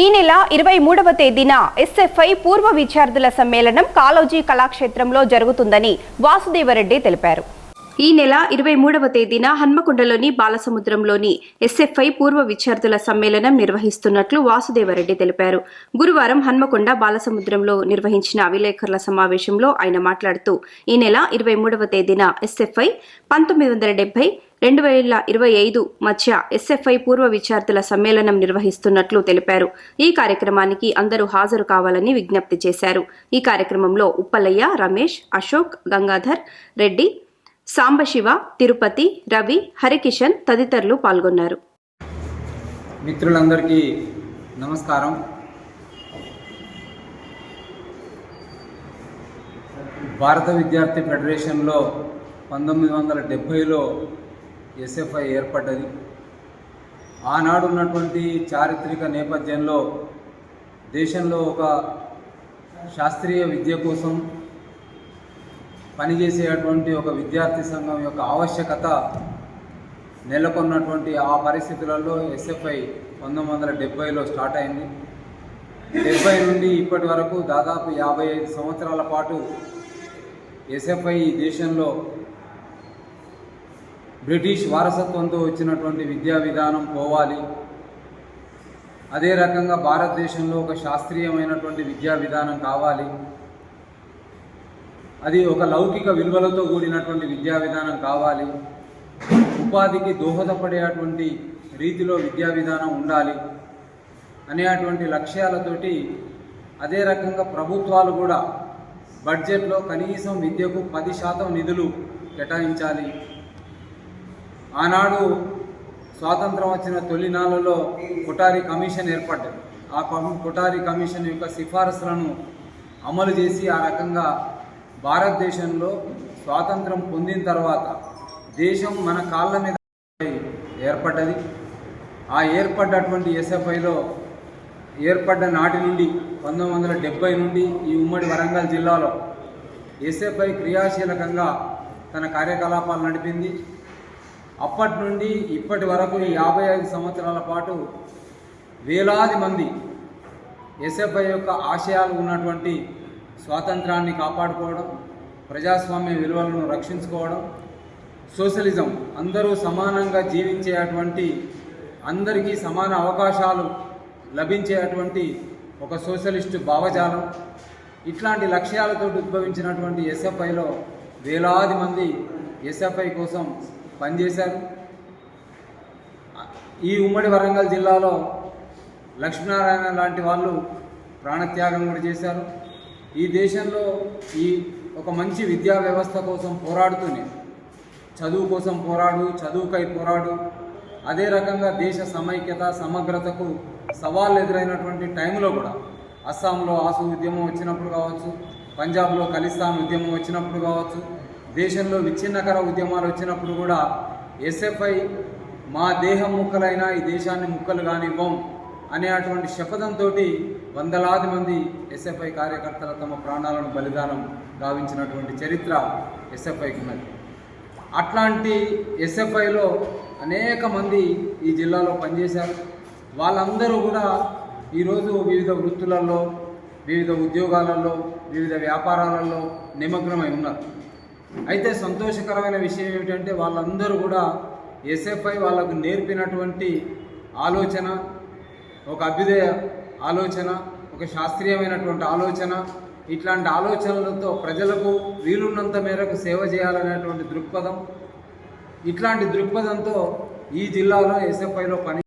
ఈ నెల ఇరవై మూడవ తేదీన ఎస్ఎఫ్ఐ పూర్వ విద్యార్థుల సమ్మేళనం కాలోజీ కళాక్షేత్రంలో జరుగుతుందని వాసుదేవరెడ్డి తెలిపారు. ఈ నెల ఇరవై మూడవ తేదీన హన్మకొండలోని బాలసముద్రంలోని ఎస్ఎఫ్ఐ పూర్వ విద్యార్థుల సమ్మేళనం నిర్వహిస్తున్నట్లు వాసుదేవరెడ్డి తెలిపారు. గురువారం హన్మకొండ బాలసముద్రంలో నిర్వహించిన విలేకరుల సమావేశంలో ఆయన మాట్లాడుతూ ఈ నెల ఇరవై మూడవ తేదీన ఎస్ఎఫ్ఐ పంతొమ్మిది వందల డెబ్బై రెండు వేల ఇరవై ఐదు మధ్య ఎస్ఎఫ్ఐ పూర్వ విద్యార్థుల సమ్మేళనం నిర్వహిస్తున్నట్లు తెలిపారు. ఈ కార్యక్రమానికి అందరూ హాజరు కావాలని విజ్ఞప్తి చేశారు. ఈ కార్యక్రమంలో ఉప్పలయ్య రమేష్ అశోక్ గంగాధర్ రెడ్డి సాంబశివ తిరుపతి రవి హరికిషన్ తదితరులు పాల్గొన్నారు. మిత్రులందరికీ నమస్కారం. భారత విద్యార్థి ఫెడరేషన్లో పంతొమ్మిది వందల డెబ్భైలో ఎస్ఎఫ్ఐ ఏర్పడ్డది. ఆనాడు ఉన్నటువంటి చారిత్రక నేపథ్యంలో దేశంలో ఒక శాస్త్రీయ విద్య కోసం పనిచేసేటువంటి ఒక విద్యార్థి సంఘం యొక్క ఆవశ్యకత నెలకొన్నటువంటి ఆ పరిస్థితులలో ఎస్ఎఫ్ఐ పంతొమ్మిది వందల డెబ్బైలో స్టార్ట్ అయింది. డెబ్బై నుండి ఇప్పటి వరకు దాదాపు యాభై ఐదు సంవత్సరాల పాటు ఎస్ఎఫ్ఐ ఈ దేశంలో బ్రిటిష్ వారసత్వంతో వచ్చినటువంటి విద్యా విధానం పోవాలి. అదే రకంగా భారతదేశంలో ఒక శాస్త్రీయమైనటువంటి విద్యా విధానం కావాలి. అది ఒక లౌకిక విలువలతో కూడినటువంటి విద్యా విధానం కావాలి. ఉపాధికి దోహదపడేటువంటి రీతిలో విద్యా విధానం ఉండాలి. అనేటువంటి లక్ష్యాలతోటి అదే రకంగా ప్రభుత్వాలు కూడా బడ్జెట్లో కనీసం విద్యకు పది శాతం నిధులు కేటాయించాలి. ఆనాడు స్వాతంత్రం వచ్చిన తొలినాళ్ళలో కొటారి కమిషన్ ఏర్పడ్డది. ఆ కొటారి కమిషన్ యొక్క సిఫారసులను అమలు చేసి ఆ రకంగా భారతదేశంలో స్వాతంత్రం పొందిన తర్వాత దేశం మన కాళ్ళ మీద ఏర్పడ్డది. ఆ ఏర్పడ్డటువంటి ఎస్ఎఫ్ఐలో ఏర్పడ్డ నాటి నుండి పంతొమ్మిది వందల డెబ్బై నుండి ఈ ఉమ్మడి వరంగల్ జిల్లాలో ఎస్ఎఫ్ఐ క్రియాశీలకంగా తన కార్యకలాపాలు నడిపింది. అప్పటి నుండి ఇప్పటి వరకు యాభై ఐదు సంవత్సరాల పాటు వేలాది మంది ఎస్ఎఫ్ఐ యొక్క ఆశయాలు ఉన్నటువంటి స్వాతంత్రాన్ని కాపాడుకోవడం ప్రజాస్వామ్య విలువలను రక్షించుకోవడం సోషలిజం అందరూ సమానంగా జీవించేటువంటి అందరికీ సమాన అవకాశాలు లభించేటువంటి ఒక సోషలిస్టు భావజాలం. ఇట్లాంటి లక్ష్యాలతో ఉద్భవించినటువంటి ఎస్ఎఫ్ఐలో వేలాది మంది ఎస్ఎఫ్ఐ కోసం పనిచేశారు. ఈ ఉమ్మడి వరంగల్ జిల్లాలో లక్ష్మీనారాయణ లాంటి వాళ్ళు ప్రాణత్యాగం కూడా చేశారు. ఈ దేశంలో ఈ ఒక మంచి విద్యా వ్యవస్థ కోసం పోరాడుతూనే చదువు కోసం పోరాడు చదువుకై పోరాడు అదే రకంగా దేశ సమైక్యత సమగ్రతకు సవాళ్ళు ఎదురైనటువంటి టైంలో కూడా అస్సాంలో ఆసు ఉద్యమం వచ్చినప్పుడు కావచ్చు పంజాబ్లో ఖలిస్తాన్ ఉద్యమం వచ్చినప్పుడు కావచ్చు దేశంలో విచ్ఛిన్నకర ఉద్యమాలు వచ్చినప్పుడు కూడా ఎస్ఎఫ్ఐ మా దేహం ముక్కలైనా ఈ దేశాన్ని ముక్కలు కానివ్వం అనేటువంటి శపథంతో వందలాది మంది ఎస్ఎఫ్ఐ కార్యకర్తలు తమ ప్రాణాలను బలిదానం గావించినటువంటి చరిత్ర ఎస్ఎఫ్ఐకి ఉన్నది. అట్లాంటి ఎస్ఎఫ్ఐలో అనేక మంది ఈ జిల్లాలో పనిచేశారు. వాళ్ళందరూ కూడా ఈరోజు వివిధ వృత్తులలో వివిధ ఉద్యోగాలలో వివిధ వ్యాపారాలలో నిమగ్నమై ఉన్నారు. అయితే సంతోషకరమైన విషయం ఏమిటంటే వాళ్ళందరూ కూడా ఎస్ఎఫ్ఐ వాళ్ళకు నేర్పినటువంటి ఆలోచన ఒక అభ్యుదయ ఆలోచన ఒక శాస్త్రీయమైనటువంటి ఆలోచన. ఇట్లాంటి ఆలోచనలతో ప్రజలకు వీలున్నంత మేరకు సేవ చేయాలనేటువంటి దృక్పథం. ఇట్లాంటి దృక్పథంతో ఈ జిల్లాలో ఎస్ఎఫ్ఐలో పని